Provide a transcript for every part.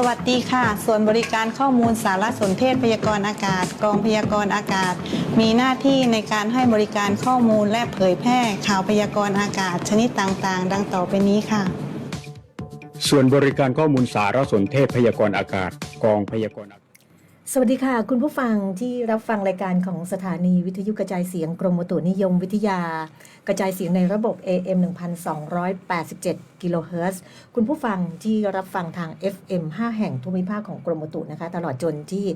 สวัสดีค่ะ ส่วนบริการข้อมูลสารสนเทศพยากรณ์อากาศ กองพยากรณ์อากาศ มีหน้าที่ในการให้บริการข้อมูลและเผยแพร่ข่าวพยากรณ์อากาศ ชนิดต่างๆ ดังต่อไปนี้ค่ะ ส่วนบริการข้อมูลสารสนเทศพยากรณ์อากาศ กองพยากรณ์อากาศ สวัสดีค่ะ คุณผู้ฟังที่รับฟังรายการของสถานีวิทยุกระจายเสียงกรมอุตุนิยมวิทยา กระจายเสียงในระบบ AM 1287 กิโลเฮิรตซ์คุณผู้ฟังที่รับฟังทาง FM 5 แห่งทุกมิภาคของกรมอุตุนะคะ ตลอดจนที่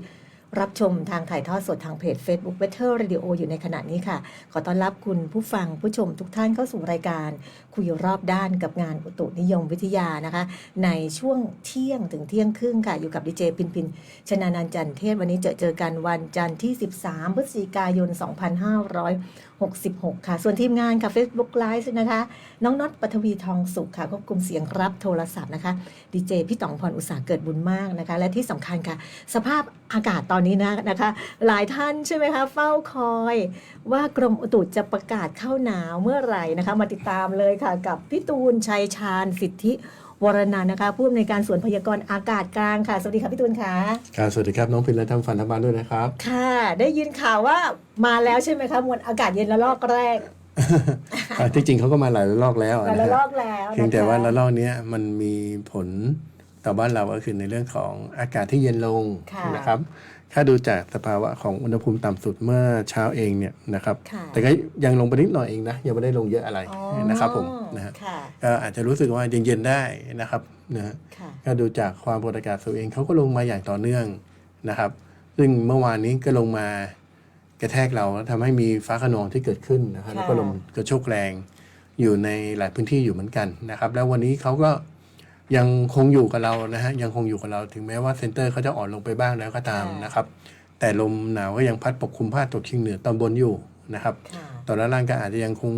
รับชมทางถ่ายทอดสดทางเพจ Facebook Weather Radio อยู่ในขณะนี้ค่ะ ขอต้อนรับคุณผู้ฟังผู้ชมทุกท่านเข้าสู่รายการ คุยรอบด้านกับงานอุตุนิยมวิทยานะคะ ในช่วงเที่ยงถึงเที่ยงครึ่งค่ะ อยู่กับดีเจพินพินชนานันจันเทศวันนี้เจอเจอกันวันจันทร์ที่ 13 พฤศจิกายน 2500 66 ค่ะ ส่วนทีมงานค่ะ Facebook Live นะคะ น้องน็อตปฐวีทองสุขค่ะควบคุมเสียงรับโทรศัพท์นะคะดีเจพี่ต๋องพรอุตสาเกิดบุญมากนะคะ และที่สำคัญค่ะ สภาพอากาศตอนนี้นะนะคะ หลายท่านใช่ไหมคะ เฝ้าคอย ว่ากรมอุตุจะประกาศเข้าหนาวเมื่อไหร่นะคะ มาติดตามเลยค่ะ กับพี่ตูนชัยชาญสิทธิ วรนันท์นะคะ ผู้อำนวยการส่วนพยากรณ์อากาศกลางค่ะ สวัสดีค่ะพี่ตูนค่ะครับสวัสดีครับน้องพินและท่านฟันธบ้านด้วยนะครับ ค่ะ ได้ยินข่าวว่ามาแล้วใช่ไหมคะมวลอากาศเย็นระลอกแรกอ่าที่จริงเขาก็มาหลายระลอกแล้วหลายนะระลฮะอกแล้วนะคะเพียงแต่ว่าระลอกเนี้ยมันมีผลต่อบ้านเราก็คือในเรื่องของอากาศที่เย็นลงค่ะนะครับ ถ้าดูจากสภาวะของอุณหภูมิต่ำสุดเมื่อเช้าเองเนี่ยนะครับ ค่ะ แต่ก็ยังลงไปนิดหน่อยเองนะ ยังไม่ได้ลงเยอะอะไรอ๋อนะครับผมนะฮะค่ะ ก็อาจจะรู้สึกว่าเย็นๆได้นะครับนะฮะ ค่ะ ก็ดูจากความกดอากาศสูงเองเขาก็ลงมาอย่างต่อเนื่องนะครับ ซึ่งเมื่อวานนี้ก็ลงมากระแทกเราแล้วทำให้มีฟ้าขนองที่เกิดขึ้นนะครับค่ะ แล้วก็ลมกระโชกแรงอยู่ในหลายพื้นที่อยู่เหมือนกันนะครับ แล้ววันนี้เขาก็ ยังคงอยู่กับเรานะฮะยังคงอยู่กับเราถึงแม้ว่าเซนเตอร์เขาจะอ่อนลงไปบ้างแล้วก็ตามนะครับ แต่ลมหนาวก็ยังพัดปกคลุมภาคตกเฉียงเหนือตอนบนอยู่นะครับค่ะตอนล่างก็อาจจะยังคง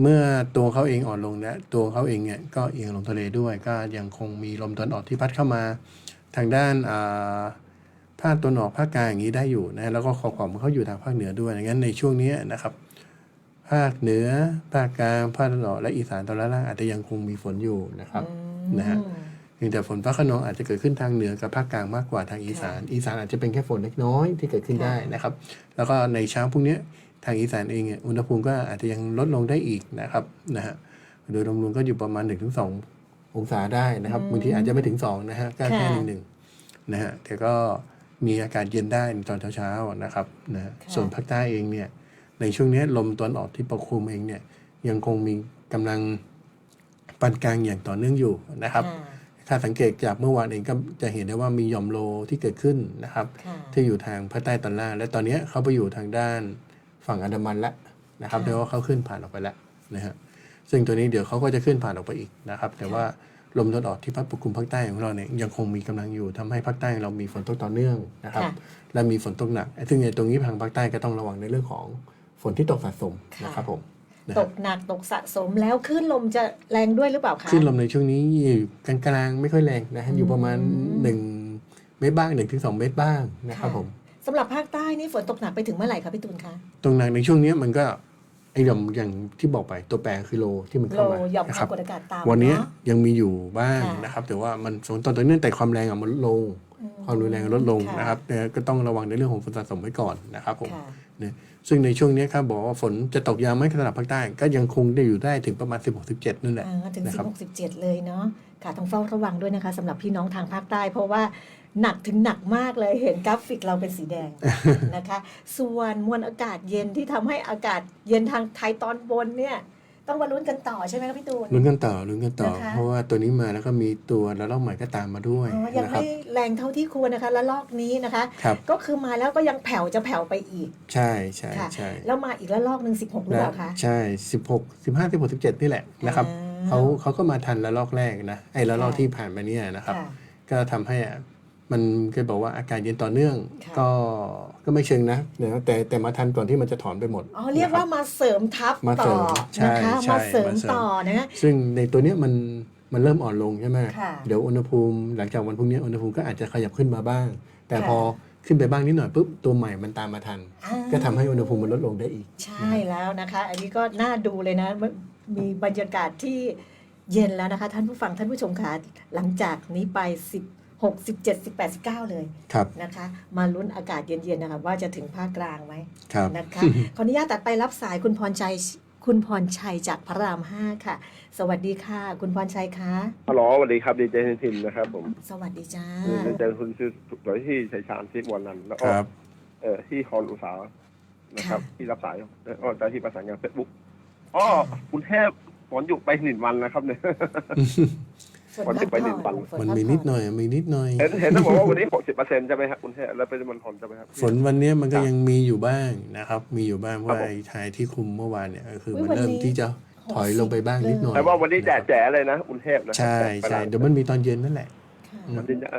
เมื่อตัวเขาเองอ่อนลงและตัวเขาเองเนี่ยก็เอียงลงทะเลด้วย ก็ยังคงมีลมตะวันออกที่พัดเข้ามา ทางด้านอ่าภาคตะวันออกภาคกลางอย่างนี้ได้อยู่นะแล้วก็ขอบขอบเขาอยู่ทางภาคเหนือด้วยงั้นในช่วงนี้นะครับภาคเหนือภาคกลางภาคตะวันออกและอีสานตอนล่างอาจจะยังคงมีฝนอยู่นะครับ นะฮะเพียงแต่ฝนฟ้าขนองอาจจะเกิดขึ้นทางเหนือกับภาคกลางมากกว่าทางอีสาน อีสานอาจจะเป็นแค่ฝนเล็กน้อยที่เกิดขึ้นได้นะครับ แล้วก็ในเช้าพรุ่งนี้ทางอีสานเองเนี่ยอุณหภูมิก็อาจจะยังลดลงได้อีกนะครับนะฮะโดยรวมๆก็อยู่ประมาณ1-2องศาได้นะครับบางทีอาจจะไม่ถึง2นะฮะก็แค่ค่ะหนึ่งๆนะฮะแต่ก็มีอากาศเย็นได้ในตอนเช้าๆนะครับนะฮะค่ะส่วนภาคใต้เองเนี่ยในช่วงนี้ลมตะวันออกที่ปกคลุมเองเนี่ยยังคงมีกำลัง ปานกลางอย่างต่อเนื่องอยู่นะครับค่ะถ้าสังเกตจากเมื่อวานเองก็จะเห็นได้ว่ามีหย่อมโลที่เกิดขึ้นนะครับค่ะที่อยู่ทางภาคใต้ตอนล่างและตอนนี้เขาไปอยู่ทางด้านฝั่งอันดามันแล้วนะครับค่ะเดี๋ยวว่าเขาขึ้นผ่านออกไปแล้วนะฮะซึ่งตัวนี้เดี๋ยวเขาก็จะขึ้นผ่านออกไปอีกนะครับ แต่ว่าลมตะวันออกที่พัดปกคลุมภาคใต้ของเราเนี่ยยังคงมีกำลังอยู่ทำให้ภาคใต้เรามีฝนตกต่อเนื่องนะครับค่ะและมีฝนตกหนักซึ่งในตรงนี้ทางภาคใต้ก็ต้องระวังในเรื่องของฝนที่ตกสะสมค่ะนะครับผมนะ ตฮะกหนักตกสะสมแล้วคลื่นลมจะแรงด้วยหรือเปล่าคะคลื่นลมในช่วงนี้อยู่กลางๆไม่ค่อยแรงนะฮะอยู่ประมาณอืมหนึ่งเมตรบ้างหนึ่งถึงสองเมตรบ้างนะครับผมสำหรับภาคใต้นี่ฝนตกหนักไปถึงเมื่อไหร่คะพี่ตูนคะตรงนั้นในช่วงเนี้ยมันก็ไอ้หย่อมอย่างที่บอกไปตัวแปรคือโลที่มันโลเข้ามาหย่อมนะคควารัมบกดอากาศต่ำวันเนี้ยเนาะยังมีอยู่บ้างค่ะนะครับแต่ว่ามันส่วนตอนตัวเนื่องแต่ความแรงอะมันลดลงอืมความรุนแรงลดลงค่ะนะครับแต่ก็ต้องระวังในเรื่องของฝนสะสมไว้ก่อนนะครับผมค่ะเนี่ย ซึ่งในช่วงเนี้ยครับบอกว่าฝนจะตกยาวไหมสำหรับภาคใต้ ก็ยังคงได้อยู่ได้ถึงประมาณ 16-17 นั่นแหละอ่าถึงนะครับ16 17 เลยเนาะค่ะต้องเฝ้าระวังด้วยนะคะสำหรับพี่น้องทางภาคใต้ เพราะว่าหนักถึงหนักมากเลยเห็นกราฟิกเราเป็นสีแดงนะคะ ส่วนมวลอากาศเย็นที่ทำให้อากาศเย็นทางไทยตอนบนเนี่ย ต้องมาลุ้นกันต่อใช่ไหมคะพี่ตูน ลุ้นกันต่อลุ้นกันต่อ นะคะ เพราะว่าตัวนี้มาแล้วก็มีตัวระลอกใหม่ก็ตามมาด้วยอ๋อยังนะครับ ไม่แรงเท่าที่ควรนะคะและลอกนี้นะคะ ครับ ก็คือมาแล้วก็ยังแผ่วจะแผ่วไปอีก ใช่ใช่ค่ะ ใช่แล้วมาอีกแล้วลอกหนึ่ง16หรือเปล่าคะ ใช่สิบหกสิบห้าสิบหกสิบเจ็ดนี่แหละนะครับอ่าเขาเขาก็มาทันระลอกแรกนะไอ้ระลอกค่ะ ที่ผ่านมาเนี่ยนะครับค่ะก็ทำให้อะ มันก็บอกว่าอาการเย็นต่อเนื่อง ค่ะก็ก็ไม่เชิงนะนะแต่แต่มาทันก่อนที่มันจะถอนไปหมดอ๋อเรียกว่านะคบ มาเสริมทับมาเสริต่อมใช่นะคะใช่มาเสริมมาเสริม ต่อนะ ซึ่งในตัวเนี้ยมันมันเริ่มอ่อนลงใช่ไหมค่ะเดี๋ยวอุณหภูมิหลังจากวันพรุ่งนี้อุณหภูมิก็อาจจะขยับขึ้นมาบ้าง แต่ค่ะ พอขึ้นไปบ้างนิดหน่อยปุ๊บตัวใหม่มันตามมาทัน อ่า ก็ทำให้อุณหภูมิมันลดลงได้อีก ใช่แล้วนะคะ อันนี้ก็น่าดูเลยนะ มีบรรยากาศที่เย็นแล้วนะคะ ท่านผู้ฟังท่านผู้ชมคะหลังจากนี้ไป 6 17 18 19 เลยครับ นะคะ มาลุ้นอากาศเย็นๆนะคะว่าจะถึงภาคกลางไหมครับ นะคะ ขออนุญาตตัดไปรับสายคุณพรชัยคุณพรชัยจากพระราม5ค่ะ สวัสดีค่ะ คุณพรชัยคะฮัลโหลสวัสดีครับดีเจทินนะครับผมสวัสดีจ้าดีเจคุณชื่อโดยที่ชัยชาญทิพย์วันนันท์แล้วคก็รับ เอ่อที่ฮอนอุตสาหนะครับ ที่รับสายแล้วก็เจ้าที่ประสานงานเฟซบุ๊กอ๋อคุณเทพฝนหยุดไปหนึ่งวันนะครับเนี่ย ฝนวันที่พักไปหนึ่ผ่องวันฝมันพักมีนิดผ่หน่อยมีนิดหน่อย เห็นเห็นต้องบอกว่าวันนี้หกสิบเปอร์เซ็นต์ใช่ไหมครับคุณเทพแล้วเป็นมันผ่อนใช่ไหมครับ ฝนวันเนี้ยมันก็ยังมีอยู่บ้างนะครับ มีอยู่บ้างเพราะครับผม ไอ้ทายที่คุมเมื่อวานเนี่ยก็คืออุ๊ยมันเริ่มวันนี้ ที่จะถอยลงไปบ้างนิดหน่อยแต่ว่าวันนี้แจ๋แจ๋เลยนะคุณเทพนะใช่ใช่เดี๋ยวมันมีตอนเย็นนั่นแหละ ค่ะวันนี้จะ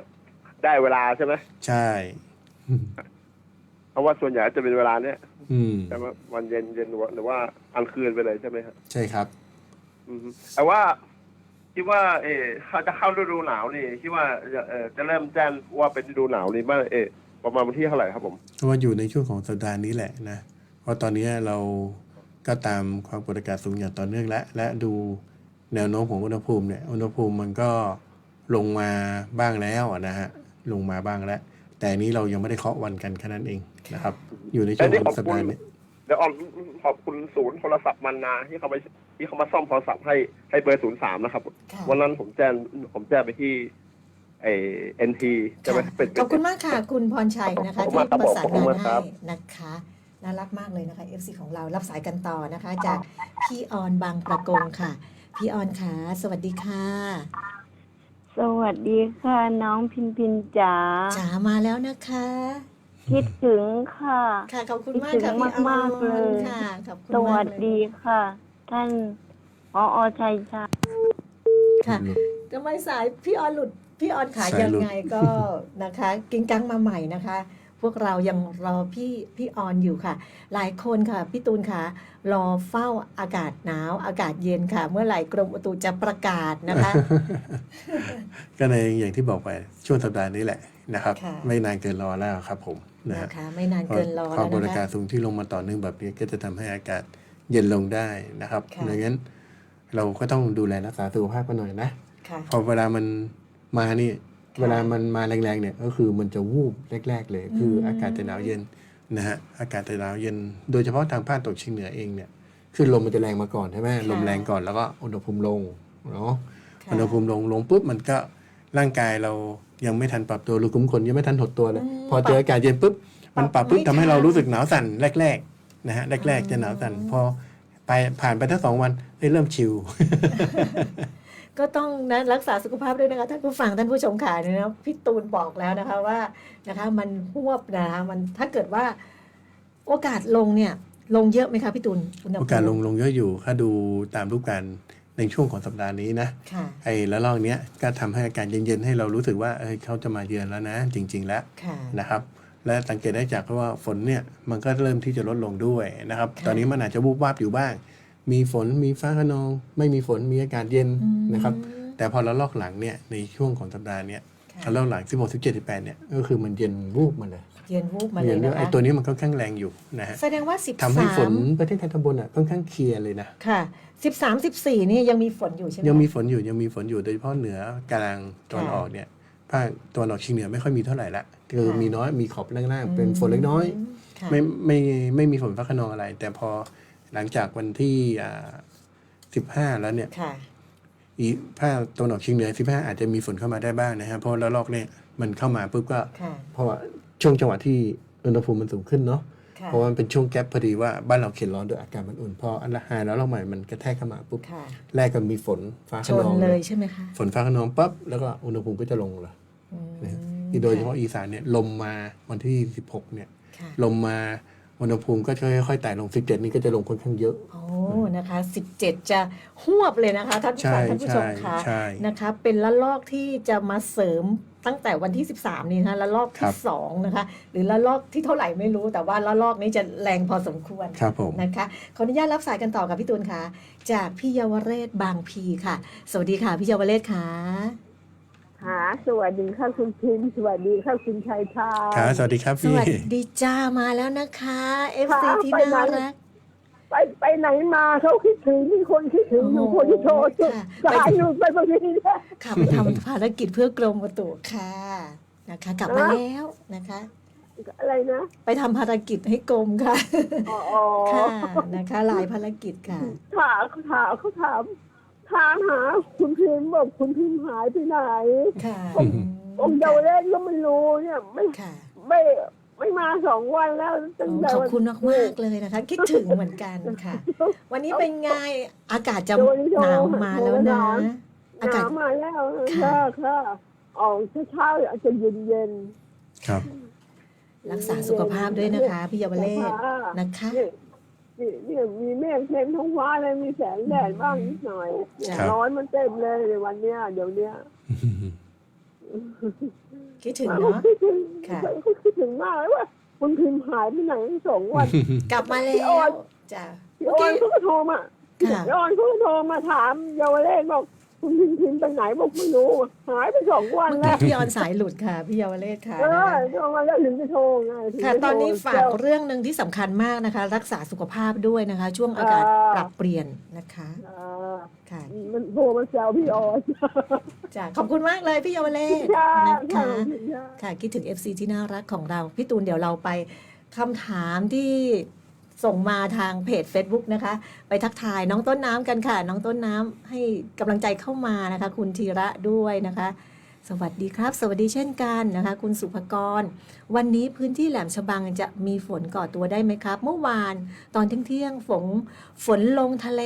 ได้เวลาใช่ไหมใช่ เพราะว่าส่วนใหญ่จะเป็นเวลาเนี้ยอืมใช่ไหมวันเย็นเย็นหรือว่าหรือว่าอันคืนไปเลยใช่ไหมครับ ใช่ครับ อืมแต่ว่า คิดว่าเออเขาจะเข้าฤดูหนาวนี่คิดว่าจะเออจะเริ่มแจ้งว่าเป็นฤดูหนาวนี่เมื่อเออประมาณวันที่เท่าไหร่ครับผมว่าอยู่ในช่วงของสัปดาห์นี้แหละนะเพราะตอนนี้เราก็ตามความกดอากาศสูงอย่างต่อเนื่องและและดูแนวโน้มของอุณหภูมิเนี่ยอุณหภูมิมันก็ลงมาบ้างแล้วนะฮะลงมาบ้างแล้ว แต่นนี้เรายังไม่ได้เคาะวันกันแค่นั้นเองนะครับ อยู่ในช่วงของสัปดาห์นี้ เดี๋ยวออมขอบคุณศูนย์โทรศัพท์มันนาที่เขาไปที่เขามาซ่อมโทรศัพท์ให้ให้เบอร์ศูนย์สามนะครับ ค่ะ วันนั้นผมแจ้งผมแจ้งไปที่ไอเอ็นทีจะไปเป็น ขอบคุณมากค่ะ คุณพรชัยนะคะ ขอบคุณที่มากครับประสานขอบคุณงานมากคให้รับนะคะน่ารักมากเลยนะคะ FC ของเรารับสายกันต่อนะคะ จากพี่ออนบางประกงค่ะ พี่ออนค่ะสวัสดีค่ะสวัสดีค่ะน้องพินพินจ๋าจ๋ามาแล้วนะคะ คิดถึงค่ะ ค่ะขอบคุณมากคิดถึค่ะงพี่ออมากนๆเลยค่ะขอบคุณสมาวักสเลยดีค่ะ ท่านพออชัยชาญ ค่ะทำไมสายพี่ออนหลุดพี่ออนขาสายยังหลุด ไงก็ นะคะกิ้งกังมาใหม่นะคะ พวกเรายังรอพี่พี่ออนอยู่ค่ะ หลายคนค่ะพี่ตูนค่ะ รอเฝ้าอากาศหนาว อากาศเย็นค่ะ เมื่อไหร่กรมอุตุจะประกาศนะคะ ก็ในอย่างที่บอกไปช่วงสัปดาห์นี้แหละนะครับ ค่ะ ไม่นานเกินรอแล้วครับผม นะฮะนะคะไม่นานเกินรอควาแล้มวกดนะอากาคะศสูงที่ลงมาต่อเนื่องแบบนี้ก็จะทำให้อากาศเย็นลงได้นะครับค่ะดังนั้นเราก็ต้องดูแลรักษาสุขภาพกันหน่อยนะค่ะพอเวลามันมานี่เวลามันมาแรงๆเนี่ยก็คือมันจะวูบแรก ๆ เลย คืออากาศจะหนาวเย็นนะฮะอากาศจะหนาวเย็น โดยเฉพาะทางภาคตะวันออกเฉียงเหนือเองเนี่ยคือลมมันจะแรงมาก่อนใช่ไหมลมแรงก่อนแล้วก็อุณหภูมิลงเนาะค่ะอุณหภูมิลงลงปุ๊บมันก็ ร่างกายเรายังไม่ทันปรับตัวรูขุมขนยังไม่ทันหดตัวเลยอืมพอเจออากาศเย็นปุ๊บมันปรับปุ๊บไม่ทำให้ทันเรารู้สึกหนาวสั่นแรกๆนะฮะแรกๆจะหนาวสั่นพอไปผ่านไปทั้งสองวันเอ้ยเริ่มชิลก็ต้องนะรักษาสุขภาพด้วยนะคะท่านผู้ฟังท่านผู้ชมค่ะเนี่ยนะพี่ตูนบอกแล้วนะคะว่านะคะมันหวบนะคะมันถ้าเกิดว่าโอกาสลงเนี่ยลงเยอะไหมคะพี่ตูนณหภูมิโอกาสลงลงเยอะอยู่ถ้าดูตามรูปการณ์ ในช่วงของสัปดาห์นี้นะค่ะไอ้ละลอกเนี้ยก็ทำให้อาการเย็นๆ ให้เรารู้สึกว่าเอ้ยเขาจะมาเยือนแล้วนะ จริง ๆ แล้วค่ะนะครับ และสังเกตได้จากว่าฝนเนี่ยมันก็เริ่มที่จะลดลงด้วยนะครับค่ะตอนนี้มันอาจจะวูบวาบอยู่บ้าง มีฝนมีฟ้าคะนอง ไม่มีฝนมีอากาศเย็นอืมนะครับ แต่พอละลอกหลังเนี่ยในช่วงของสัปดาห์เนี้ย ค่ะละลอกหลัง16 17 18เนี่ยก็คือมันเย็นวูบมาเลยเย็นวูบมาเลเย็ยนด้วนะยไอ้คะตัวนี้มันค่อนข้างแรงอยู่นะฮะแสดงว่าสิบทำให้สาฝมนประเทศไทยตอนบนอะค่อนข้างเคลียร์เลยนะ ค่ะสิบสามสิบสี่นี่ยังมีฝนอยู่ใช่ไหม ยังมีฝนอยู่ยังมีฝนอยู่โดยเฉพาะเหนือกลางตอนออกเนี่ยภาคตอนออกเฉียงเหนือไม่ค่อยมีเท่าไหร่ละคือมีน้อยมีขอบล่างๆเป็นฝนเล็กน้อย ค่ะ ไม่ไม่ไม่มีฝนฟ้าขนองอะไร แต่พอหลังจากวันที่สิบห้าแล้วเนี่ย ค่ะ อีภาคตะวันออกเฉียงเหนือสิบห้าอาจจะมีฝนเข้ามาได้บ้างนะฮะเพราะระลอกเนี่ยมันเข้ามาปุ๊บก็ค่ะเพราะว่าช่วงจังหวะที่อุณหภูมิมันสูงขึ้นเนาะค่ะเพราะว่ามันเป็นช่วงแกลบพอดีว่าบ้านเราเข็นร้อนด้วยอากาศมันอุ่นพออันละหายแล้วเราใหม่มันกระแทกเข้ามาปุ๊บค่ะแรกก็มีฝนฟ้าชขนนองเลยใช่ไหมคะฝนฟ้าขนองปั๊บแล้วก็อุณหภูมิก็จะลงเลย อืมนะฮะที่โดยเฉพาะอีสานเนี่ยลมมาวันที่ 16เนี่ยค่ะลมมา อุณหภูมิก็จะค่อยๆไต่ลง 17 นี่ก็จะลงค่อนข้างเยอะ โอ้ นะคะ 17 จะหวบเลยนะคะท่านผู้ใช่ฟังท่านผู้ชมใช่คะใช่ นะคะ เป็นละลอกที่จะมาเสริมตั้งแต่วันที่ 13 นี้นะคะละลอกครัที่บ 2นะคะ หรือละลอกที่เท่าไหร่ไม่รู้แต่ว่าละลอกนี้จะแรงพอสมควร ครับผม นะคะ ขออนุญาตรับสายกันต่อกับพี่ตูนค่ะ จากพี่เยาวเรศบางพีค่ะ สวัสดีค่ะ พี่เยาวเรศค่ะ หาสวัสดีค่ะคุณพินสวัสดีค่ะคุณชัยชาญ ครับสวัสดีครับสพี่ วัสดีจ้ามาแล้วนะคะ FC ค่ะที่ไปน่าไหน รักไปไปไปไหนมาเขาคิดถึงมีคนคิดถึงอยู่คนที่โทรจุดค่ะสายอยู่ไปบางทีเนี่ยค่ะไปทำภารกิจเพื่อกรมอุตุค่ะนะคะ กลับมาแล้วนะคะ อะไรนะไปทำภารกิจให้กรมค่ะอ๋ออ๋อค่ะนะคะหลายภารกิจค่ะ ถามเขาถามเขาถาม ถามหาคุณพิมพ์บอกคุณพิมพ์หายไปไหนค่ะองค์เยาวเล่นก็ไม่รู้เนี่ยไม่ค่ะ ไม่ไม่มาสองวันแล้วตั้งโอ้แต่ขอบวันคุณมากมากๆเลยนะคะ คิดถึงเหมือนกันค่ะ วันนี้เป็นไงอากาศจะโดนโดนหนาวมาแล้วหนะนาวอาหกาศนาวมาแล้วค่ะ ค่ะค่ะออกเช้าๆอาจจะเย็นเย็นครับรักษาสุขภาพด้วยนะคะ พี่เยาวเลศนะคะ นี่ นี่นี่มีเมฆเต็มท้องฟ้าเลยมีแสงแดดบ้างนิดหน่อยครับ ร้อนมันเต็มเลยในวันเนี้ยเดี๋ยวเนี้ยคิดถึงเขาเนาะ คิดถึงค่ะเขาคิดถึงมากเลยว่าคุณพิมพ์หายไปไหนสองวัน กลับมาแล้พี่ออวนจ้ะพี่เมื่อออนกี้ เขาก็โทรมาค่ะ พี่ออนเขาก็โทรมาถามเยาวเลศบอก คุณพิมพ์พิมพ์ไปไหนบอกไม่รู้ หายไปสองวันเมื่อแล้กี้ว พี่ออนสายหลุดค่ะ พี่เยาวเลศค่ะเอนะอคะโทรมาแล้วถึงจะโทรไงถึงค่ะ จะโทรตอนนี้ฝากแล้วเรื่องหนึ่งที่สำคัญมากนะคะ รักษาสุขภาพด้วยนะคะ ช่วงอากาศอ่าปรับเปลี่ยนนะคะเออค่ะมันโทรมาแซวพี่ออนจ้ะขอบคุณมากเลยพี่เยาวเลศค่ะนะคะค่ะค่ะ คิดถึง FC ที่น่ารักของเรา พี่ตูนเดี๋ยวเราไปคำถามที่ ส่งมาทางเพจ Facebook นะคะ ไปทักทายน้องต้นน้ำกันค่ะ น้องต้นน้ำให้กำลังใจเข้ามานะคะ คุณธีระด้วยนะคะ สวัสดีครับ สวัสดีเช่นกันนะคะ คุณสุภกร วันนี้พื้นที่แหลมฉบังจะมีฝนก่อตัวได้ไหมครับ เมื่อวานตอนเที่ยงๆฝนฝนลงทะเล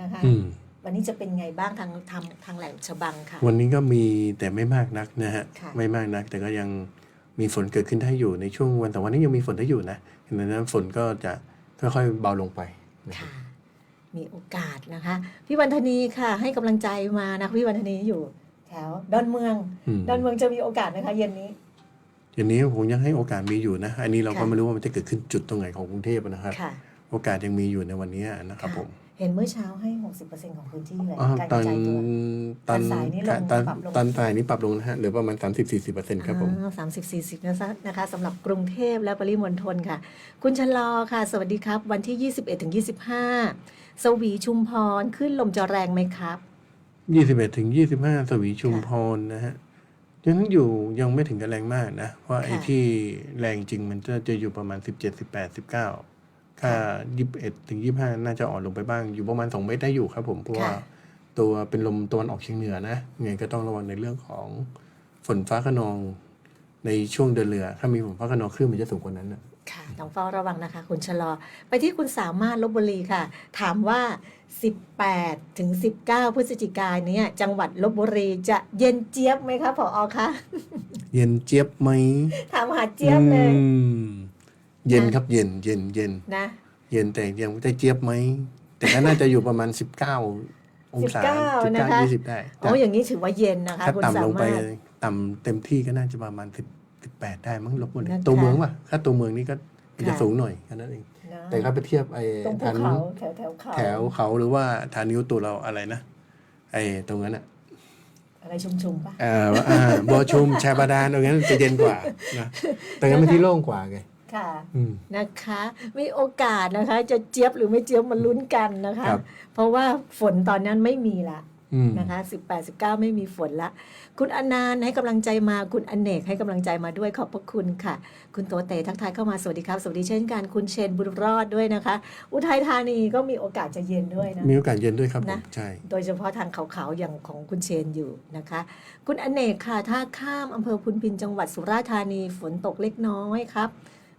นะคะอืมวันนี้จะเป็นไงบ้างทางทางทางแหลมฉบังค่ะ วันนี้ก็มีแต่ไม่มากนักนะฮะค่ะไม่มากนัก แต่ก็ยังมีฝนเกิดขึ้นได้อยู่ในช่วงวันสองวันนี้ยังมีฝนได้อยู่นะดังนั้นฝนก็จะ ค่อยๆเบาลงไปนะครับค่ะมีโอกาสนะคะ พี่วันธนีค่ะ ให้กำลังใจมานะพี่วันธนีอยู่แถวดอนเมืองอืมดอนเมืองจะมีโอกาสนะคะเย็นนี้อย่างนี้ผมยังให้โอกาสมีอยู่นะ อันนี้เราก็ค่ะไม่รู้ว่ามันจะเกิดขึ้นจุดตรงไหนของกรุงเทพนะครับค่ะโอกาสยังมีอยู่ในวันนี้นะครับค่ะผม เห็นเมื่อเช้าให้ 60%ของพื้นที่เลยอ๋อการตกอระนจายตัวตอนตอนสายนี่ลงตอนปรับลงตอนสายนี้ปรับลงนะฮะเหลือประมาณ 30-40%ครับผม สามสิบสี่สิบนะคะนะคะสำหรับกรุงเทพและปริมณฑลค่ะ คุณชะลอค่ะ สวัสดีครับ วันที่ 21ถึง25 สวีชุมพรขึ้นลมจะแรงไหมครับ21ถึง25สวีชุมพรนะฮะยังอยู่ยังไม่ถึงกับแรงมากนะ เพราะไอ้ค่ะ ที่แรงจริงมันจะจะอยู่ประมาณ17 18 19 ค่า21ถึง25น่าจะอ่อนลงไปบ้าง อยู่ประมาณ2เมตรได้อยู่ครับผมเพราะว่าค่ะตัวเป็นลมตะวันออกเฉียงเหนือนะยังไงก็ต้องระวังในเรื่องของฝนฟ้าขนองในช่วงเดินเรือ ถ้ามีฝนฟ้าขนองคลื่นมันจะสูงกว่านั้นนะค่ะต้องเฝ้าระวังนะคะ คุณชะลอ ไปที่คุณสามารถลบบุรีค่ะ ถามว่า 18 ถึง 19 พฤศจิกายนเนี้ยจังหวัดลบบุรีจะเย็นเจี๊ยบไหมคะผออคะ เย็นเจี๊ยบไหม ถามหาเจี๊ยบเลยอืม เย็นนะครับเย็นเย็นเย็นนะ เย็นแต่ยังได้เจี๊ยบไหม แต่ก็น่าจะอยู่ประมาณ 19 องศา19นะคะ19 20ได้โอ้อย่างนี้ถือว่าเย็นนะคะถ้าคุณต่ำสาลงไปมารถ ต่ำเต็มที่ก็น่าจะประมาณ10 18ได้มั้งลบบุรีนะคะตัวเมืองป่ะถ้าตัวเมืองนี่ก็จะค่ะ สูงหน่อยแค่นั้นเองนะแต่ถ้าไปเทียบไอ้ตรงภูฐานเขาแถวแถวเขาแถวเขาหรือว่าฐานนิ้วตัวเราอะไรนะไอ้ตรงนั้นอะอะไรชุมๆปะ เอ่ออ่าบัวชุมชายบาดาลตรงนั้นจะเย็นกว่านะแต่งั้นมันที่โล่งกว่าไง ค่ะอืม นะคะ มีโอกาสนะคะ จะเจี๊ยบหรือไม่เจี๊ยบมาลุ้นกันนะคะ ครับ เพราะว่าฝนตอนนั้นไม่มีละอืม นะคะ 18 19 ไม่มีฝนละ คุณอนันต์ให้กำลังใจมาคุณอเนกให้กำลังใจมาด้วยขอบพระคุณค่ะ คุณโตเตทักทายเข้ามาสวัสดีครับ สวัสดีเช่นกันคุณเชนบุญรอดด้วยนะคะ อุทัยธานีก็มีโอกาสจะเย็นด้วยนะ มีโอกาสเย็นด้วยครับผมนะ ใช่ โดยเฉพาะทางเขาๆอย่างของคุณเชนอยู่นะคะ คุณอเนกค่ะถ้าข้ามอำเภอพุนพินจังหวัดสุราษฎร์ธานีฝนตกเล็กน้อยครับ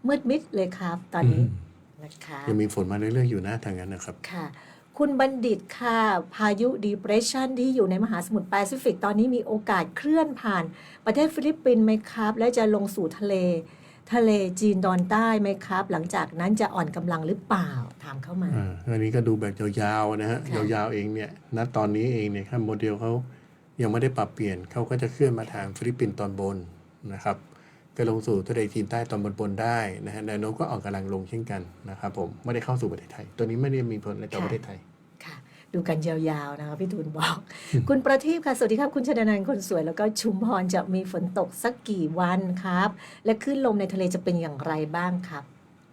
มืดมิดเลยครับ ตอนนี้อืมนะคะยังมีฝนมาเรื่อยๆอยู่นะทางนั้นนะครับค่ะ คุณบัณฑิตค่ะ พายุ depression ที่อยู่ในมหาสมุทรแปซิฟิก ตอนนี้มีโอกาสเคลื่อนผ่านประเทศฟิลิปปินส์ไหมครับ และจะลงสู่ทะเลทะเลจีนตอนใต้ไหมครับ หลังจากนั้นจะอ่อนกำลังหรือเปล่าถามเข้ามาอ่าอันนี้ก็ดูแบบยาวๆนะฮะค่ะยาวๆเองเนี่ยณตอนนี้เองเนี่ยครับโมเดลเขายังไม่ได้ปรับเปลี่ยนเขาก็จะเคลื่อนมาทางฟิลิปปินส์ตอนบนนะครับ ก็ลงสู่ทะเลจีนใต้ตอนบนๆได้นะฮะแนวโน้มก็ออกกำลังลงเช่นกันนะครับผมไม่ได้เข้าสู่ประเทศไทย ตัวนี้ไม่ได้มีผลอะไรต่อประเทศไทยค่ะดูกันยาวๆนะคะพี่ทูนบอก คุณประทีปค่ะ สวัสดีครับ คุณชนนันท์คนสวย แล้วก็ชุมพรจะมีฝนตกสักกี่วันครับ และคลื่นลมในทะเลจะเป็นอย่างไรบ้างครับ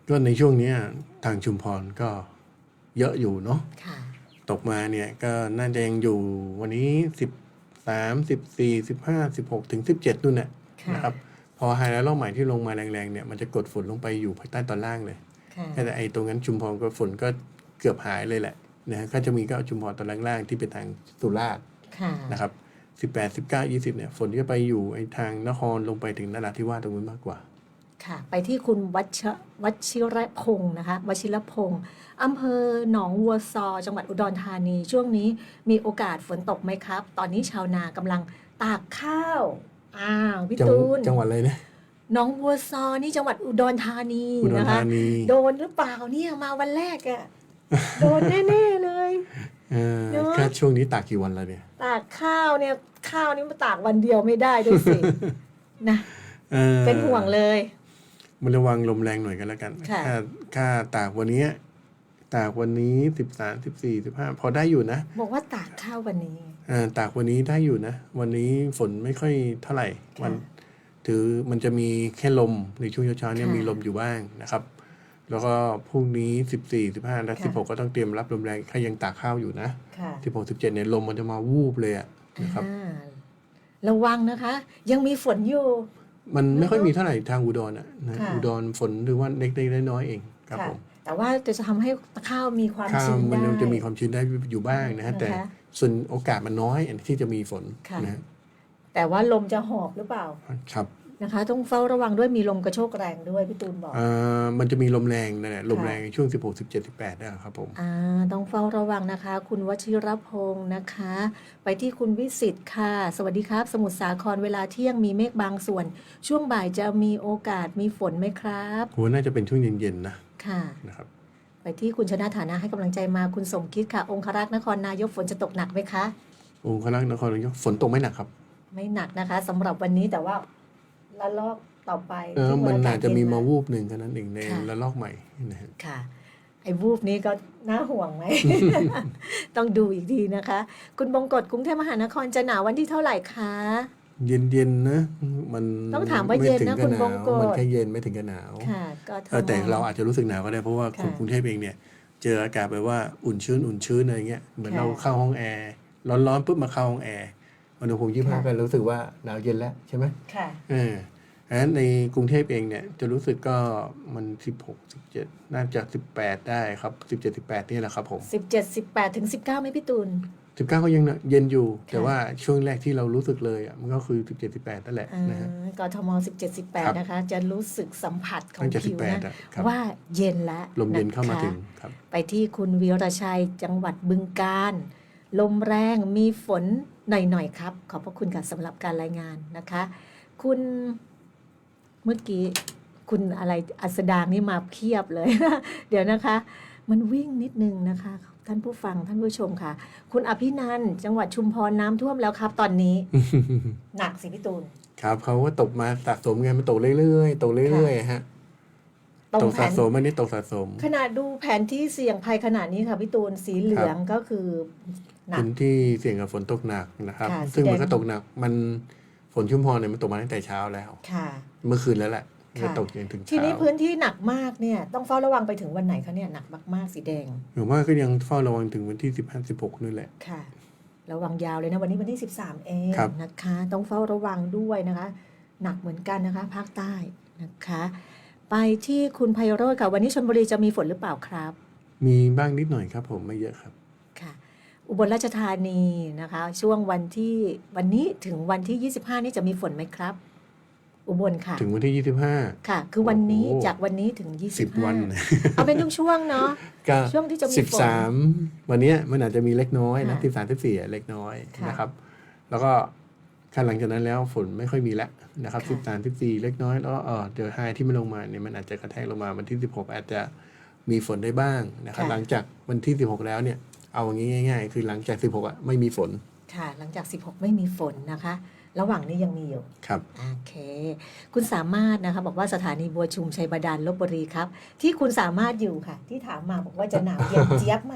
ก็ในช่วงเนี้ยทางชุมพรก็เยอะอยู่เนาะค่ะตกมาเนี่ยก็น่าจะยังอยู่วันนี้สิบสามสิบสี่สิบห้าสิบหกถึงสิบเจ็ดนู่นน่ะค่ะนะครับพ อไฮไลท์รอบใหม่ที่ลงมาแรงๆเนี่ยมันจะกดฝนลงไปอยู่ภายใต้ตอนล่างเลยค่ะแต่ไอ้ตรงนั้นชุมพรก็ฝนก็เกือบหายเลยแหละนะฮะก็จะมีก็ชุมพรตอนล่างๆที่เป็นทางสุราษฎร์ค่ะนะครับสิบแปดสิบเก้ายี่สิบเนี่ยฝนก็ไปอยู่ไอ้ทางนครลงไปถึงนราธิวาสตรงนู้นมากกว่าค่ะไปที่คุณวัชวัชิรพงศ์นะคะวชิรพงศ์อำเภอหนองวัวซอ จังหวัดอุดรธานี ช่วงนี้มีโอกาสฝนตกไหมครับ ตอนนี้ชาวนากำลังตากข้าว อ้าวพี่จังตูนจังหวัดอะไรนะหนองวัวซอนี่จังหวัดอุดรธานีอุดรนะคะธานีโดนหรือเปล่าเนี่ยมาวันแรกอะโดนแน่ๆเลย เออเนอะ แค่ช่วงนี้ตากกี่วันแล้วเนี่ยตากข้าวเนี่ยข้าวนี่มาตากวันเดียวไม่ได้ด้วยสิ นะออเป็นห่วงเลย มันระวังลมแรงหน่อยกันแล้วกันค่ะถ้าถ้าตากวันนี้ ตากวันนี้สิบสามสิบสี่สิบห้าพอได้อยู่นะ บอกว่าตากข้าววันนี้อ่าตากวันนี้ได้อยู่นะ วันนี้ฝนไม่ค่อยเท่าไหร่ค่ะวันถือมันจะมีแค่ลมในช่วงเช้าๆเนี่ยค่ะมีลมอยู่บ้างนะครับ แล้วก็พรุ่งนี้สิบสี่สิบห้าและค่ะสิบหกก็ต้องเตรียมรับลมแรงถ้ายังตากข้าวอยู่นะค่ะสิบหกสิบเจ็ดเนี่ยลมมันจะมาวูบเลยอะนะครับอ่าระวังนะคะ ยังมีฝนอยู่ มันไม่ค่อยมีเท่าไหร่ทางอุดรอะนะค่ะอุดรฝนหรือว่าเล็กๆน้อยๆเองครับค่ะผม แต่ว่าจะทำให้ข้าวมีความข้าวชื้นมันได้จะมีความชื้นได้อยู่บ้างนะฮะนะคะแต่ส่วนโอกาสมันน้อยอันที่จะมีฝนค่ะนะฮะแต่ว่าลมจะหอบหรือเปล่าครับนะคะ ต้องเฝ้าระวังด้วยมีลมกระโชกแรงด้วยพี่ตูนบอกอ่ามันจะมีลมแรงนั่นแหละลมแรงช่วง 16 17 18นะครับผมอ่าต้องเฝ้าระวังนะคะ คุณวชิรพงศ์นะคะ ไปที่คุณวิสิตค่ะ สวัสดีครับ สมุทรสาครเวลาเที่ยงมีเมฆบางส่วน ช่วงบ่ายจะมีโอกาสมีฝนไหมครับโหน่าจะเป็นช่วงเย็นๆนะ ค่ะนะครับไปที่คุณชนะฐานะให้กำลังใจมาคุณสมคิดค่ะ องครักษ์นครนายกฝนจะตกหนักไหมคะองค์คณะนครนายกฝนตกไม่หนักครับ ไม่หนักนะคะสำหรับวันนี้แต่ว่าละลอกต่อไปเออที่มันกศอาจจะมีเย็มาวูบหนึ่งแค่นั้นเองในค่ะระลอกใหม่นะฮะค่ะไอ้วูบนี้ก็น่าห่วงไหม ต้องดูอีกทีนะคะ คุณบงกฎกรุงเทพมหานครจะหนาววันที่เท่าไหร่คะ เย็นๆนะ มันต้องถามว่าเย็นนะไม่ถึคุณกับหงนาวกฎมันแค่เย็นไม่ถึงกับหนาวค่ะก็เออแต่ทำเราอาจจะรู้สึกหนาวก็ได้เพราะว่าคนค่ะกรุงเทพเองเนี่ย เจออากาศแบบว่าอุ่นชื้นอุ่นชื้นอะไรเงี้ยเหมือนค่ะเราเข้าห้องแอร์ร้อนๆปุ๊บมาเข้าห้องแอร์อุณหภูมิยี่ห้าค่ะก็รู้สึกว่าหนาวเย็นแล้วใช่ไหมค่ะเอออันนั้นในกรุงเทพเองเนี่ยจะรู้สึกก็มันสิบหกสิบเจ็ดน่าจะสิบแปดได้ครับสิบเจ็ดสิบแปดนี่แหละครับผมสิบเจ็ดสิบแปดถึงสิบเก้าไหมพี่ตูน สิบเก้าก็ยังเย็นอยู่ แต่ค่ะว่าช่วงแรกที่เรารู้สึกเลยอะมันก็คือสิบเจ็ดสิบแปดนั่นแหละอ่านะฮะกทมสิบเจ็ดสิบแปครัดบนะคะ จะรู้สึกสัมผัสของตั้งแต่ผิว18นะอะครับว่าเย็นแล้วลมเย็นเข้ามาะคะถึงครับ ไปที่คุณวีรชัยจังหวัดบึงกาฬลมแรงมีฝนหน่อยๆครับ ขอบพระคุณค่ะสำหรับการรายงานนะคะ คุณเมื่อกี้คุณอะไรอัสดางนี่มาเพียบเลย เดี๋ยวนะคะ มันวิ่งนิดนึงนะคะ ท่านผู้ฟังท่านผู้ชมค่ะ คุณอภินันท์จังหวัดชุมพรน้ำท่วมแล้วครับ ตอนนี้ หนักสิพี่ตูน ครับเขาก็ตกมาสะสมไงมันตกเรื่อยๆตกเรื่อยๆฮะตรงตกแผสะนสมอันนี้ตกสะสมขนาดดูแผนที่เสี่ยงภัยขนาดนี้ค่ะพี่ตูนสีเหลืองก็คือหนัก พื้นที่เสี่ยงกับฝนตกหนักนะครับ ค่ะซึ่งมันแสดงก็ตกหนัก มันฝนชุมพรเนี่ยมันตกมาตั้งแต่เช้าแล้ว ค่ะ เมื่อคืนแล้วแหละ ค่ะก็ตกจนถึงทีเช้านี้พื้นที่หนักมากเนี่ยต้องเฝ้าระวังไปถึงวันไหนคะเนี่ยหนักมากๆสีแดงหรือว่าก็ยังเฝ้าระวังถึงวันที่สิบห้าสิบหกนู่นแหละค่ะ ระวังยาวเลยนะวันนี้วันที่13เองครับนะคะ ต้องเฝ้าระวังด้วยนะคะ หนักเหมือนกันนะคะ ภาคใต้นะคะ ไปที่คุณไพโรธค่ะวันนี้ชลบุรีจะมีฝนหรือเปล่าครับ มีบ้างนิดหน่อยครับ ผมไม่เยอะครับค่ะอุบลราชธานีนะคะ ช่วงวันที่วันนี้ถึงวันที่ 25 นี่จะมีฝนไหมครับ อุบลค่ะ ถึงวันที่ยี่สิบห้าค่ะ คือวันนี้โอ้โห จากวันนี้ถึง25สิบวันเอาเป็นช่วงๆเนาะ ก็ช่วงที่จะมีสิบฝนสามวันเนี้ยมันอาจจะมีเล็กน้อยนะค่ะสิบสามสิบสี่เล็กน้อยค่ะนะครับ แล้วก็ขั้นหลังจากนั้นแล้วฝนไม่ค่อยมีแล้วนะครับค่ะสิบสามสิบสี่เล็กน้อยแล้วก็เออเดี๋ยวไฮที่มันลงมาเนี่ยมันอาจจะกระแทกลงมาวันที่สิบหกอาจจะมีฝนได้บ้างนะครับ หลังจากวันที่สิบหกแล้วเนี่ยเอาอย่างนี้ง่าย ๆ คือหลังจากสิบหกอะไม่มีฝน ค่ะ หลังจาก 16 ไม่มีฝนนะคะ ระหว่างนี้ยังมีอยู่ ครับ โอเค คุณสามารถนะคะบอกว่าสถานีบัวชุมชัยบาดาลลบบุรีครับ ที่คุณสามารถอยู่ค่ะ ที่ถามมาบอกว่าจะหนาวเย็นเจี๊ยบไหม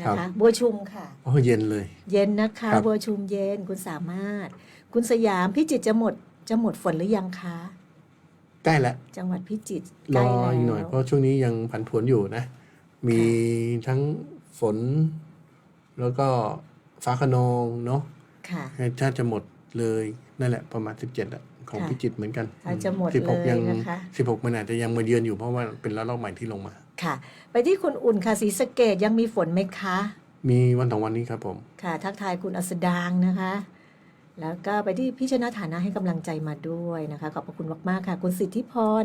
นะครัคะ บ บัวชุมค่ะ โอ้เย็นเลย เย็นนะคะครับ บัวชุมเย็นคุณสามารถ คุณสยามพิจิตรจะหมดจะหมดฝนหรือยังคะ ใกล้แล้วจังหวัดพิจิตรรใกล้อแล้ว อีกหน่อยเพราะช่วงนี้ยังผันผวนอยู่นะ มีทั้งฝน แล้วก็ฟ้าขนองเนาะค่ะ ถ้าจะหมด เลยนั่นแหละประมาณ 17อะของค่ะพิจิตรเหมือนกันถ้าจะหมด16เลยยังนะคะ 16 มันอาจจะยังมาเยือนอยู่เพราะว่าเป็นระลอกใหม่ที่ลงมา ค่ะ ไปที่คุณอุ่นค่ะศรีสะเกดยังมีฝนไหมคะ มีวันสองวันนี้ครับผม ค่ะ ทักทายคุณอัสดางนะคะ แล้วก็ไปที่พี่ชนะฐานะให้กำลังใจมาด้วยนะคะ ขอบพระคุณมากๆค่ะ คุณสิทธิพร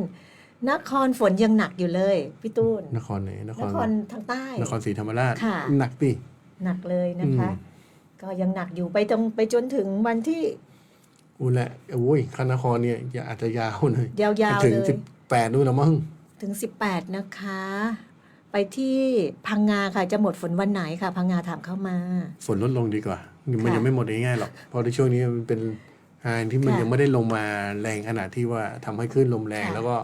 นครฝนยังหนักอยู่เลย พี่ตูนนครไหนนคนรครทางใต้ นครศรีธรรมราชค่ะ หนักดิ หนักเลยนะคะ อืม ก็ยังหนักอยู่ไปตรงไปจนถึงวันที่อู้แหละโอ้ยคานครเนี่ยอย่าอาจจะยาวหน่อยยาวๆถึงเลยสิบแปดนู่นแล้วมั้งถึง18นะคะ ไปที่พังงาค่ะจะหมดฝนวันไหนค่ะ พังงาถามเข้ามา ฝนลดลงดีกว่า มันค่ะยังไม่หมดง่ายๆหรอกเพราะในช่วงนี้มันเป็นไฮที่มันค่ะยังไม่ได้ลงมาแรงขนาดที่ว่าทำให้คลื่นลมแรงค่ะแล้วก็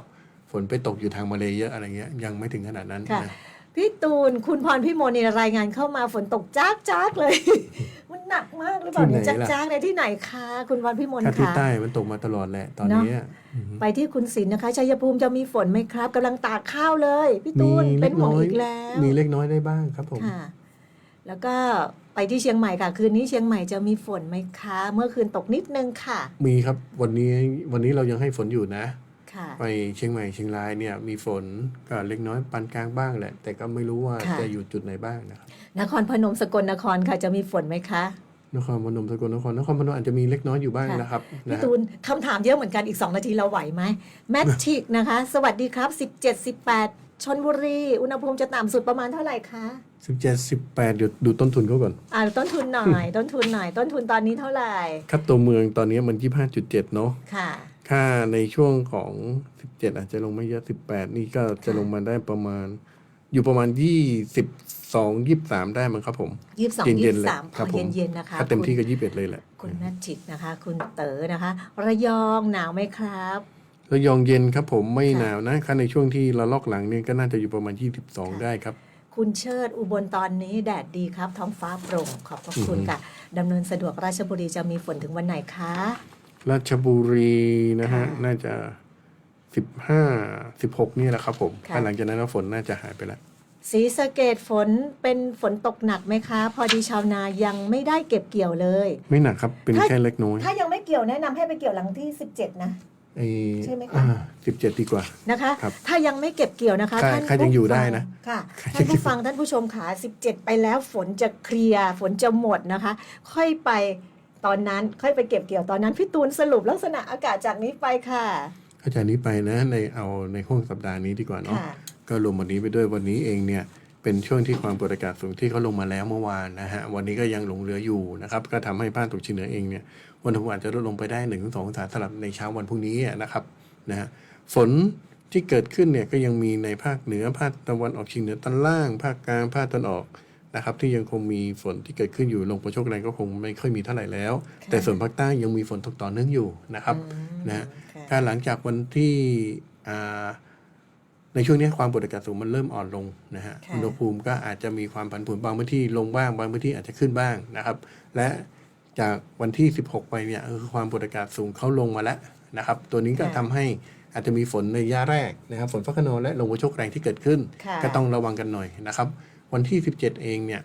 ฝนไปตกอยู่ทางมาเลเยอะอะไรเงี้ยยังไม่ถึงขนาดนั้นค่ะนะ พี่ตูนคุณพรพี่โมนีรายงานเข้ามาฝนตกจ้ากจ้ากๆเลย มันหนักมากหรือเปล่าเนี่ยจ้ากจ้ากๆในที่ไหนคะคุณพรพี่มนถ้าที่คะ ใต้มันตกมาตลอดแหละตอนนี้อะอืมไปที่คุณศิลป์นะคะชัยภูมิจะมีฝนไหมครับกำลังตากข้าวเลย พี่มีตูนเป็เล็นกห่วงน้อย อีกแล้วมีเล็กน้อยได้บ้างครับผม ค่ะ แล้วก็ไปที่เชียงใหม่ค่ะ คืนนี้เชียงใหม่จะมีฝนไหมคะ เมื่อคืนตกนิดนึงค่ะ มีครับวันนี้วันนี้เรายังให้ฝนอยู่นะค่ะ ไปเชียงใหม่เชียงรายเนี่ยมีฝนก็เล็กน้อยปานกลางบ้างแหละ แต่ก็ไม่รู้ว่าค่ะ จะอยู่จุดไหนบ้างนะครับนครพนมสกลนครค่ะจะมีฝนไหมคะ นครพนมสกลนครนครพนมอาจจะมีเล็กน้อยอยู่บ้างค่ะ นะครับพี่นะฮะ ตูนคำถามเยอะเหมือนกันอีก 2 นาทีเราไหวไหมแมทชิกนะคะ สวัสดีครับ 17 18ชนบุรี อุณหภูมิจะต่ำสุดประมาณเท่าไหร่คะสิบเจ็ดสิบแปดเดี๋ยวดูต้นทุนเขาก่อน อ่าต้นทุนหน่อย ต้นทุนหน่อย ต้นทุนตอนนี้เท่าไหร่ ครับตัวเมืองตอนนี้มันยี่ห้าจุดเจ็ดเนาะค่ะ ค่าในช่วงของสิบเจ็ดอาจจะลงไม่เยอะสิบแปดนี่ก็จะค่ะลงมาได้ประมาณ อยู่ประมาณยี่สิบสองยี่สามได้มั้งครับผม ยี่สิบสองเย็ยี่นๆสิเลยบสามครับพผอมเย็นๆนะคะถ้าเต็มที่คุณก็ยี่สิบเอ็ดเลยแหละ คุณแมทชิกนะคะ คุณเต๋อนะคะ ระยองหนาวไหมครับ ระยองเย็นครับผมไม่ค่ะ หนาวนะค่าในช่วงที่ระลอกหลังเนี่ยก็น่าจะอยู่ประมาณยี่สิบสองได้ครับ คุณเชิดอุบลตอนนี้แดดดีครับ ท้องฟ้าโปร่งขอบพระคุณอือฮึค่ะดำเนินสะดวกราชบุรีจะมีฝนถึงวันไหนคะ ราชบุรีนะฮะค่ะน่าจะสิบห้าสิบหกนี่แหละครับผมค่ะถ้าหลังจากนั้นแล้วฝนน่าจะหายไปแล้วศรีสะเกดฝนเป็นฝนตกหนักไหมคะ พอดีชาวนายังไม่ได้เก็บเกี่ยวเลย ไม่หนักครับ เป็นถ้า แค่เล็กน้อยถ้ายังไม่เกี่ยวแนะนำให้ไปเกี่ยวหลังที่ 17 นะใช่ไหมคะ สิบเจ็ดดีกว่า นะคะ ครับถ้ายังไม่เก็บเกี่ยวนะคะใครท่านใครยังอยู่ได้นะค่ะใครท่านผู้ฟังท่านผู้ชมขา17 ไปแล้วฝนจะเคลียร์ฝนจะหมดนะคะ ค่อยไป ตอนนั้นค่อยไปเก็บเกี่ยวตอนนั้นพี่ตูนสรุปลักษณะอากาศจากนี้ไปค่ะเข้าจากนี้ไปนะในเอาในห้วงสัปดาห์นี้ดีกว่าเนาะค่ะก็รวมวันนี้ไปด้วยวันนี้เองเนี่ยเป็นช่วงที่ความกดอากาศสูงที่เขาลงมาแล้วเมื่อวานนะฮะวันนี้ก็ยังหลงเหลืออยู่นะครับก็ทำให้ภาคตะวันออกเฉียงเหนือเองเนี่ยอุณหภูมิอาจจะลดลงไปได้1นถึงสององศาสำหรับในเช้าวันพรุ่งนี้นะครับนะฮะฝนที่เกิดขึ้นเนี่ยก็ยังมีในภาคเหนือภาคตะวันออกเฉียงเหนือตอนล่าง ภาคกลางภาคตะวันออก นะครับที่ยังคงมีฝนที่เกิดขึ้นอยู่ลงกระโชกแรงก็คงไม่ค่อยมีเท่าไหร่แล้วค่ะแต่ส่วนภาคใต้ยังมีฝนตกต่อเนื่องอยู่นะครับอืมนะฮะค่ะการหลังจากวันที่อ่าในช่วงนี้ความกดอากาศสูงมันเริ่มอ่อนลงนะฮะค่ะอุณหภูมิก็อาจจะมีความผันผวนบางพื้นที่ลงบ้างบางพื้นที่อาจจะขึ้นบ้างนะครับ และจากวันที่ 16 ไปเนี่ยคือความกดอากาศสูงเขาลงมาแล้วนะครับ ตัวนี้ก็ทำให้อาจจะมีฝนในระยะแรกนะครับ ฝนฟ้าขนองและลมกระโชกแรงที่เกิดขึ้นค่ะก็ต้องระวังกันหน่อยนะครับ วันที่ 17 เองเนี่ย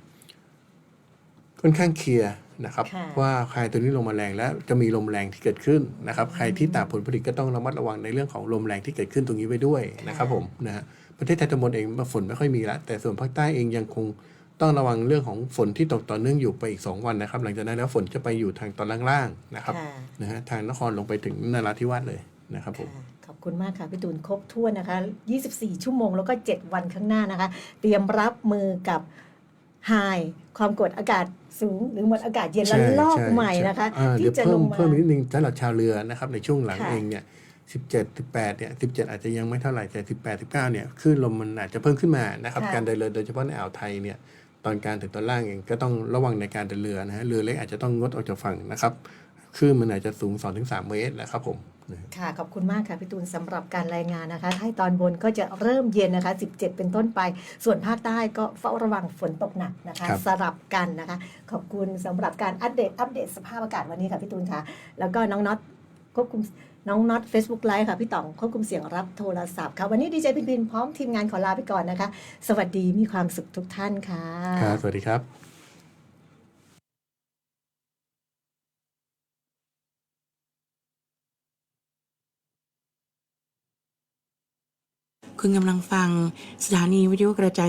ค่อนข้างเคลียร์นะครับค่ะว่าใครตัวนี้ลงมาแรงแล้วจะมีลมแรงที่เกิดขึ้นนะครับ ใครที่ตากผลผลิตก็ต้องระมัดระวังในเรื่องของลมแรงที่เกิดขึ้นตรงนี้ไว้ด้วยนะครับผมนะฮะประเทศไทยตะวันออกเองฝนไม่ค่อยมีละแต่ส่วนภาคใต้เองยังคงต้องระวังเรื่องของฝนที่ตกต่อเนื่องอยู่ไปอีก 2 วันนะครับ หลังจากนั้นแล้วฝนจะไปอยู่ทางตอนล่างๆนะครับค่ะนะฮะทางนครลงไปถึงนราธิวาสเลยนะครับผม ค่ะขอบคุณมากค่ะพี่ตูนครบถ้วนนะคะ 24 ชั่วโมงแล้วก็ 7 วันข้างหน้านะคะ เตรียมรับมือกับไฮความกดอากาศสูงหรือมวลอากาศเย็นและลอกใหม่นะคะอ่าที่เดี๋ยวจะลเพิ่มงมาเพิ่มอีกนิดนึงสำหรับชาวเรือนะครับในช่วงหลังค่ะเองเนี่ย17 18เนี่ย17 อาจจะยังไม่เท่าไหร่แต่ 18 19เนี่ยคลื่นลมมันอาจจะเพิ่มขึ้นมานะครับค่ะการเดินเรือโดยเฉพาะในอ่าวไทยเนี่ยตอนกลางถึงตอนล่างเองก็ต้องระวังในการเดินเรือนะฮะเรือเล็กอาจจะต้องงดออกจากฝั่งนะครับคลื่นมันอาจจะสูง 2-3 เมตรนะครับผมนะ ค่ะขอบคุณมากค่ะพี่ตูนสำหรับการรายงานนะคะท้ายตอนบนก็จะเริ่มเย็นนะคะ 17 เป็นต้นไป ส่วนภาคใต้ก็เฝ้าระวังฝนตกหนักนะคะ สลับกันนะคะ ขอบคุณสำหรับการอัปเดตอัปเดตสภาพอากาศวันนี้ค่ะพี่ตูนค่ะ แล้วก็น้องน็อตควบคุมน้องน็อตเฟซบุ๊กไลน์ค่ะ พี่ต๋องควบคุมเสียงรับโทรศัพท์ค่ะ วันนี้ดีเจพินพินพร้อมทีมงานขอลาไปก่อนนะคะ สวัสดีมีความสุขทุกท่านค่ะครับสวัสดีครับ คุณกำลังฟังสถานีวิทยุกระจาย